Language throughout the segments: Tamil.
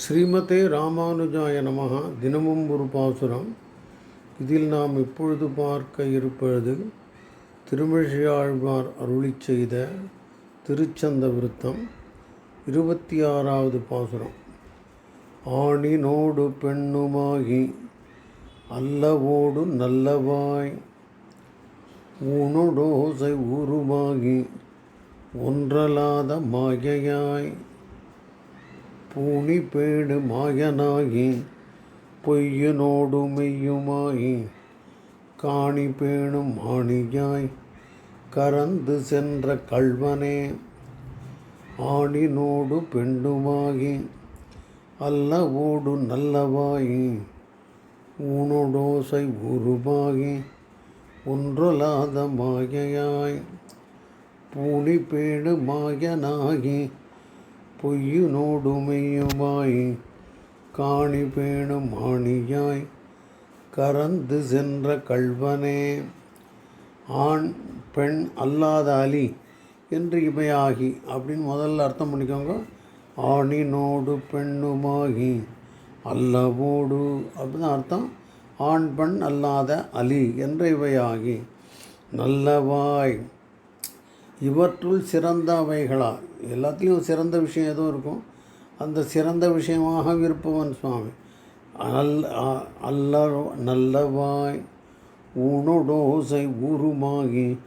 ஸ்ரீமதே ராமானுஜாய நமகா தினமும் ஒரு பாசுரம். இதில் நாம் இப்பொழுது பார்க்க இருப்பது திருமிழியாழ்வார் அருளிச் செய்த திருச்சந்த விருத்தம் இருபத்தி ஆறாவது பாசுரம். ஆணினோடு பெண்ணுமாகி அல்லவோடு நல்லவாய். உனோடோசை உருவாகி ஒன்றலாத மாயையாய். பூணி பேடு மாயனாகி பொய்யனோடு மெய்யுமாயி காணி பேணும் ஆணியாய் கறந்து சென்ற கள்வனே ஆணினோடு பெண்ணுமாகி அல்லவோடு நல்லவாயி ஊனோடோசை உருவாகி ஒன்றொலாத மாயையாய் பூணி பேடு மாயனாகி பொய்யுனோடுமையுமாய் காணி பேணும் ஆணியாய் கறந்து சென்ற கள்வனே. ஆண் பெண் அல்லாத அலி என்று இமையாகி அப்படின்னு முதல்ல அர்த்தம் பண்ணிக்கோங்க. ஆணினோடு பெண்ணுமாகி அல்லவோடு அப்படின்னு அர்த்தம். ஆண் பெண் அல்லாத அலி என்ற இவையாகி நல்லவாய் இவற்றுள் சிறந்தவைகளா? எல்லாத்துலேயும் சிறந்த விஷயம் எதுவும் இருக்கும். அந்த சிறந்த விஷயமாக இருப்பவன் சுவாமி. நல்ல அல்ல நல்லவாய் ஊனோடோசை உருமாகி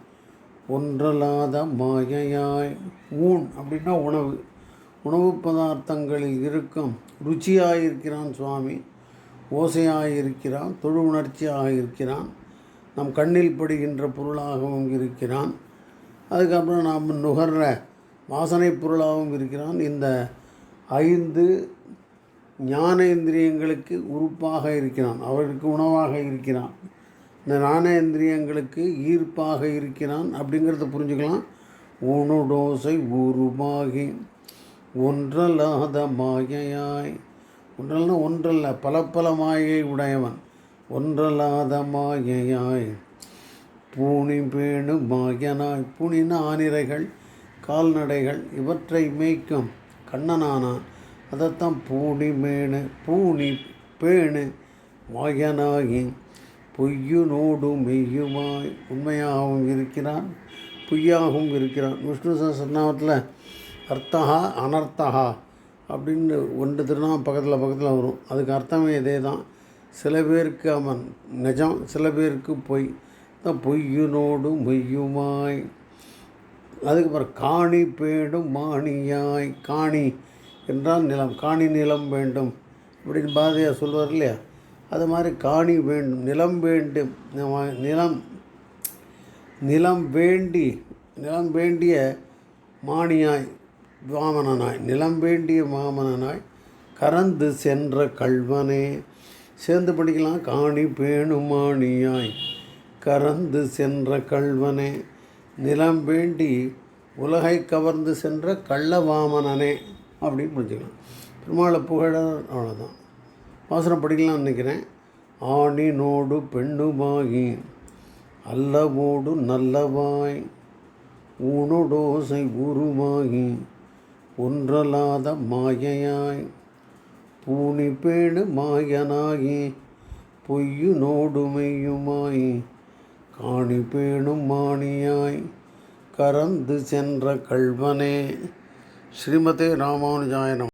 ஒன்றலாத மாயையாய். ஊன் அப்படின்னா உணவு. உணவு பதார்த்தங்களில் இருக்கும். ருச்சியாக இருக்கிறான் சுவாமி. ஓசையாக இருக்கிறான் தொழு உணர்ச்சியாக இருக்கிறான் நம் கண்ணில் படுகின்ற பொருளாகவும் இருக்கிறான். அதுக்கப்புறம் நாம் நுகர்ற வாசனை பொருளாகவும் இருக்கிறான். இந்த ஐந்து ஞானேந்திரியங்களுக்கு உறுப்பாக இருக்கிறான். அவருக்கு உணவாக இருக்கிறான். இந்த ஞானேந்திரியங்களுக்கு ஈர்ப்பாக இருக்கிறான். அப்படிங்கிறத புரிஞ்சுக்கலாம். உணுடோசை உருமாகி ஒன்றல்லாத மாயையாய். ஒன்றல்னா ஒன்றல்ல பல பல மாயை உடையவன். ஒன்றல்லாத மாயையாய். பூனி பேணு மாயனாய் பூனின ஆனிரைகள் கால்நடைகள் இவற்றை மேய்க்கும் கண்ணனானான் அதைத்தான் பூனி மேனு பூணி பேணு மாயனாகி பொய்யுனோடு மெய்யுமாய் உண்மையாகவும் இருக்கிறான் பொய்யாகவும் இருக்கிறான். விஷ்ணு சஹஸ்ரநாமத்தில் அர்த்தகா அனர்த்தகா அப்படின்னு ஒன்று திருநாள் பக்கத்தில் பக்கத்தில் வரும். அதுக்கு அர்த்தமே இதே தான் சில பேருக்கு அவன் நிஜம் சில பேருக்கு பொய். பொய்யுனோடு மெய்யுமாய். அதுக்கப்புறம் காணி பேடும் மாணியாய். காணி என்றால் நிலம் காணி நிலம் வேண்டும் அப்படின்னு பாரதியார் சொல்வார் இல்லையா? அது மாதிரி காணி வேண்டும் நிலம் வேண்டும் நிலம் நிலம் வேண்டி நிலம் வேண்டிய மாணியாய் வாமனனாய் நிலம் வேண்டிய மாமனனாய் கறந்து சென்ற கல்வனே சேர்ந்து படிக்கலாம் காணி பேணுமானியாய் கறந்து சென்ற கள்வனே நிலம் வேண்டி உலகை கவர்ந்து சென்ற கள்ளவாமனனே அப்படின்னு புரிஞ்சுக்கலாம். பெருமாளை புகழ அவ்வளோதான் வாசனம் படிக்கலாம்னு நினைக்கிறேன். ஆணினோடு பெண்ணுமாகி அல்லவோடு நல்லவாய் ஊனோடோசை உருமாகி ஒன்றலாத மாயையாய் பூனி பேணு மாயனாகி பொய்யுனோடு மெய்யுமாய் காணி பேணும் மாணியாய் கறந்து சென்ற கல்வனே ஸ்ரீமதே ராமானுஜாயனம்